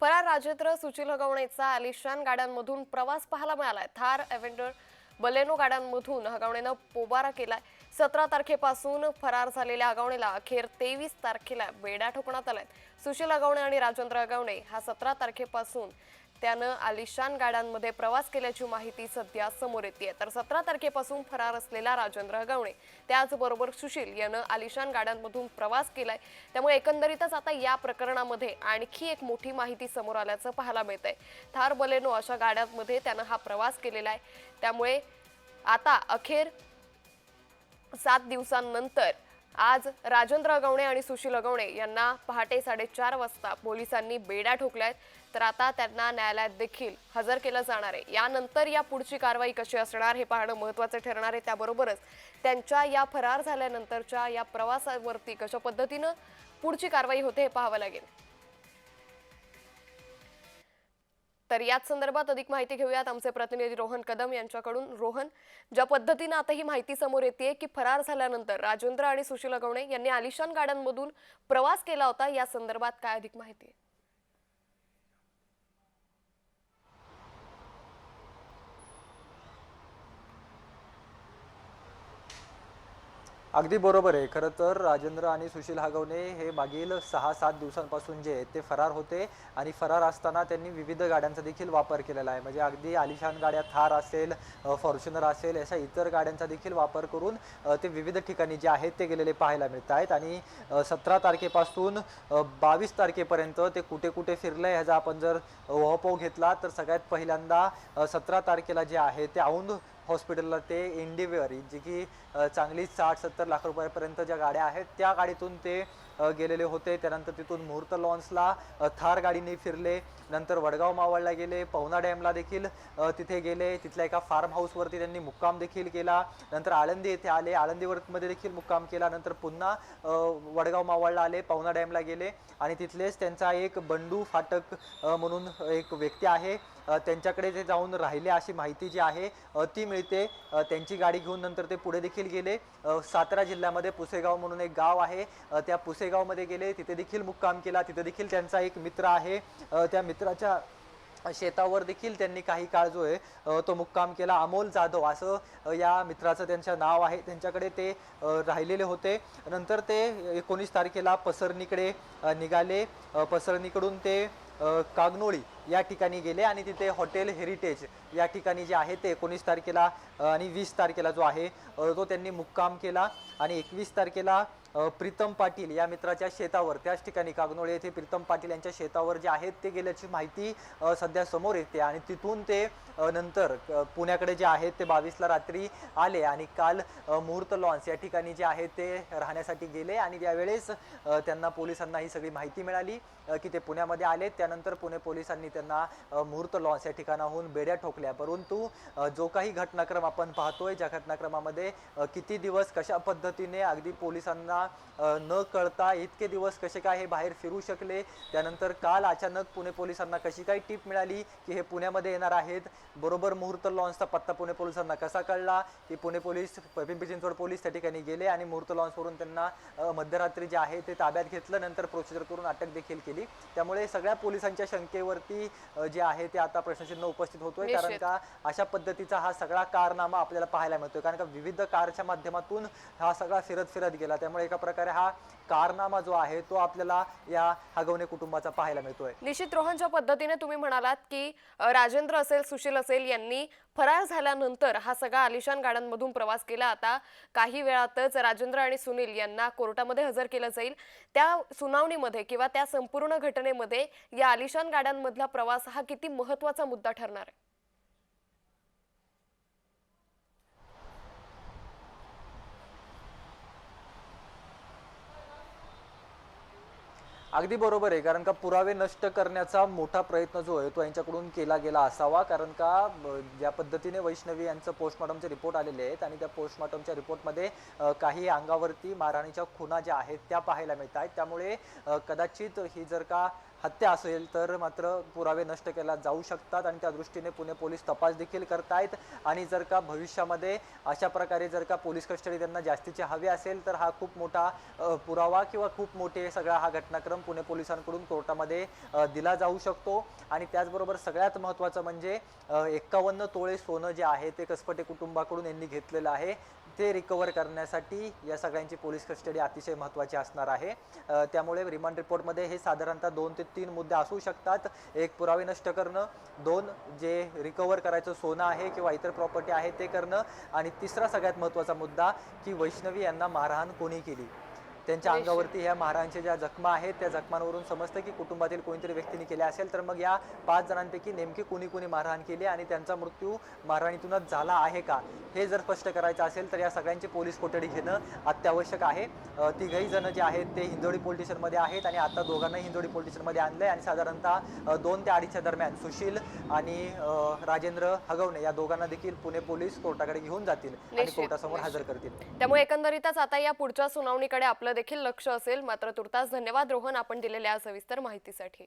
फरार राजेंद्र सुचिल हगवणेचा आलिशान गाड्यांमधून प्रवास पाहायला मिळालाय. थार एव्हेंडर बलेनो गाड्यांमधून हगवणेनं पोबारा केलाय. सतरा तारखेपासून फरार झालेल्या हगवणेला अखेर तेवीस तारखेला बेड्या ठोकण्यात आलाय सुशील हगवणे आणि राजेंद्र हगवणे हा सतरा तारखेपासून त्यानं आलिशान गाड्यांमध्ये प्रवास केल्याची माहिती सध्या समोर येते तर सतरा तारखेपासून फरार असलेला राजेंद्र हगवणे त्याचबरोबर सुशील यानं आलिशान गाड्यांमधून प्रवास केलाय. त्यामुळे एकंदरीतच आता या प्रकरणामध्ये आणखी एक मोठी माहिती समोर आल्याचं पाहायला मिळत आहे थार बलेनो अशा गाड्यांमध्ये त्यानं हा प्रवास केलेला आहे. त्यामुळे आता अखेर सात दिवसांनंतर आज राजेंद्र अगवणे आणि सुशील अगवणे यांना पहाटे साडेचार वाजता पोलिसांनी बेड्या ठोकल्यात. तर आता त्यांना न्यायालयात देखील हजर केलं जाणार आहे. यानंतर या पुढची कारवाई कशी असणार हे पाहणं महत्त्वाचं ठरणार आहे. त्याबरोबरच त्यांच्या या फरार झाल्यानंतरच्या या प्रवासावरती कशा पद्धतीनं पुढची कारवाई होते हे पाहावं लागेल. तर याच संदर्भात अधिक माहिती घेऊयात आमचे प्रतिनिधी रोहन कदम यांच्याकडून. रोहन ज्या पद्धतीनं आता ही माहिती समोर येते की फरार झाल्यानंतर राजेंद्र आणि सुशील अगवणे यांनी आलिशान गाड्यांमधून प्रवास केला होता या संदर्भात काय अधिक माहिती अगदी बरोबर आहे. खरं तर राजेंद्र आणि सुशील हागवणे हे मागील सहा सात दिवसांपासून जे आहेत ते फरार होते आणि फरार असताना त्यांनी विविध गाड्यांचा देखील वापर केलेला आहे. म्हणजे अगदी आलिशान गाड्या थार असेल फॉर्च्युनर असेल अशा इतर गाड्यांचा देखील वापर करून ते विविध ठिकाणी जे आहेत ते गेलेले पाहायला मिळत आहेत. आणि सतरा तारखेपासून बावीस तारखेपर्यंत ते कुठे कुठे फिरलं आहे ह्याचा आपण जर उहापोह घेतला तर सगळ्यात पहिल्यांदा सतरा तारखेला जे आहे ते औंध हॉस्पिटलला ते इंडिवेअर जी की चांगली साठ सत्तर लाख रुपयापर्यंत ज्या गाड्या आहेत त्या गाडीतून ते गेलेले होते. त्यानंतर तिथून मुहूर्त लॉन्सला थार गाडीने फिरले. नंतर वडगाव मावळला गेले पवना डॅमला देखील तिथे गेले. तिथल्या एका फार्म हाऊसवरती त्यांनी मुक्काम देखील केला. नंतर आळंदी येथे आले. आळंदीवरमध्ये देखील मुक्काम केला. नंतर पुन्हा वडगाव मावळला आले पवना डॅमला गेले. आणि तिथलेच त्यांचा एक बंडू फाटक म्हणून एक व्यक्ती आहे. त्यांच्याकडे ते जाऊन राहिले अशी माहिती जी आहे ती मिळते अ, त्यांची गाडी घेऊन नंतर ते पुढे देखील गेले. सातारा जिल्ह्यामध्ये पुसेगाव म्हणून एक गाव आहे. त्या पुसेगावमध्ये गेले. तिथे देखील मुक्काम केला. तिथे देखील त्यांचा एक मित्र आहे. त्या मित्राच्या शेतावर देखील त्यांनी काही काळ जो आहे तो मुक्काम केला. अमोल जाधव असं या मित्राचं त्यांचं नाव आहे. त्यांच्याकडे ते राहिलेले होते. नंतर ते एकोणीस तारखेला पसरणीकडे निघाले. पसरणीकडून ते कागनोळी या ठिकाणी गेले आणि तिथे हॉटेल हेरिटेज या ठिकाणी जे आहे ते एकोणीस तारखेला आणि वीस तारखेला जो आहे तो त्यांनी मुक्काम केला. आणि एकवीस तारखेला प्रीतम पाटील या मित्राच्या शेतावर त्याच ठिकाणी कागनोळे येथे प्रीतम पाटील यांच्या शेतावर जे आहेत ते गेल्याची माहिती सध्या समोर येते. आणि तिथून ते नंतर पुण्याकडे जे आहेत ते बावीसला रात्री आले आणि काल मुहूर्त लॉन्स या ठिकाणी जे आहे ते राहण्यासाठी गेले. आणि त्यावेळेस त्यांना पोलिसांना ही सगळी माहिती मिळाली की ते पुण्यामध्ये आले त्यानंतर पुणे पोलिसांनी त्यांना मुहूर्त लॉन्स या ठिकाणाहून बेड्या ठोकल्या. परंतु जो काही घटनाक्रम आपण पाहतोय ज्या घटनाक्रमामध्ये किती दिवस कशा पद्धतीने अगदी पोलिसांना न कळता इतके दिवस कसे काय हे बाहेर फिरू शकले त्यानंतर काल अचानक पुणे पोलिसांना कशी काही टीप मिळाली की हे पुण्यामध्ये येणार आहेत? बरोबर मुहूर्त लॉन्सचा पत्ता पुणे पोलिसांना कसा कळला की पुणे पोलीस पिंपरी चिंचवड पोलीस त्या ठिकाणी गेले आणि मुहूर्त लॉन्सवरून त्यांना मध्यरात्री जे आहे ते ताब्यात घेतलं नंतर प्रोसिजर करून अटक देखील केली. त्यामुळे सगळ्या पोलिसांच्या शंकेवरती अ, जे आहे ते आता प्रश्नचिन्ह उपस्थित होतोय. कारण. का अशा पद्धतीचा हा सगळा कारनामा आपल्याला पाहायला मिळतोय. कारण का विविध कारच्या माध्यमातून हा सगळा फिरत फिरत गेला. त्यामुळे एका प्रकारे हा कारनामा जो आहे तो आपल्याला या हगवणे कुटुंबाचा पाहायला मिळतोय. निश्चित रोहन ज्या पद्धतीने तुम्ही म्हणालात की राजेंद्र असेल सुशील असेल यांनी फरार झाल्यानंतर हा सगळा आलिशान गाड्यांमधून प्रवास केला. आता काही वेळातच राजेंद्र आणि सुनील यांना कोर्टामध्ये हजर केलं जाईल. त्या सुनावणीमध्ये किंवा त्या संपूर्ण घटनेमध्ये या आलिशान गाड्यांमधला प्रवास हा किती महत्त्वाचा मुद्दा ठरणार आहे? अगदी बरोबर आहे कारण का पुरावे नष्ट करण्याचा मोठा प्रयत्न जो आहे तो यांच्याकडून केला गेला असावा कारण का ज्या पद्धतीने वैष्णवी यांचं पोस्टमॉर्टमचे रिपोर्ट आलेले आहेत आणि त्या पोस्टमॉर्टमच्या रिपोर्टमध्ये काही अंगावरती मारहाणीच्या खुणा ज्या आहेत त्या पाहायला मिळत आहेत त्यामुळे कदाचित ही जर का हत्या असेल तर मात्र पुरावे नष्ट केला जाऊ शकतात आणि त्या दृष्टीने पुणे पोलीस तपास देखील करतायत. आणि जर का भविष्यामध्ये अशा प्रकारे जर का पोलीस कस्टडी त्यांना जास्तीची हवी असेल तर हा खूप मोठा पुरावा किंवा खूप मोठे सगळा हा घटनाक्रम पुणे पोलिसांकडून कोर्टामध्ये दिला जाऊ शकतो. आणि त्याचबरोबर सगळ्यात महत्त्वाचं म्हणजे एक्कावन्न तोळे सोनं जे आहे ते कसपटे कुटुंबाकडून यांनी घेतलेलं आहे. ते रिकवर करण्यासाठी या सगळ्यांची पोलीस कस्टडी अतिशय महत्त्वाची असणार आहे. त्यामुळे रिमांड रिपोर्टमध्ये हे साधारणतः दोन ते तीन मुद्दे असू शकतात. एक पुरावे नष्ट करणं दोन जे रिकवर करायचं सोनं आहे किंवा इतर प्रॉपर्टी आहे ते करणं आणि तिसरा सगळ्यात महत्त्वाचा मुद्दा की वैष्णवी यांना मारहाण कोणी केली? त्यांच्या. अंगावरती ह्या मारहाणच्या ज्या जखमा आहेत त्या जखमांवरून समजतं की कुटुंबातील कोणीतरी व्यक्तीने केल्या असेल तर मग या पाच जणांपैकी नेमकी कुणी कुणी मारहाण केली आणि त्यांचा मृत्यू मारहाणीतूनच झाला आहे का हे जर स्पष्ट करायचं असेल तर या सगळ्यांची पोलीस कोठडी घेणं अत्यावश्यक आहे तिघही जण जे आहेत ते हिंदोडी पोलीस स्टेशनमध्ये आहेत आणि आता दोघांनाही हिंदोडी पोलीस स्टेशनमध्ये आणलंय आणि साधारणतः दोन ते अडीचच्या दरम्यान सुशील आणि राजेंद्र हगवणे या दोघांना देखील पुणे पोलीस कोर्टाकडे घेऊन जातील आणि कोर्टासमोर हजर. करतील त्यामुळे एकंदरीतच आता या पुढच्या सुनावणीकडे आपलं देखील लक्ष असेल. मात्र तुर्तास धन्यवाद रोहन आपण दिलेल्या सविस्तर माहितीसाठी.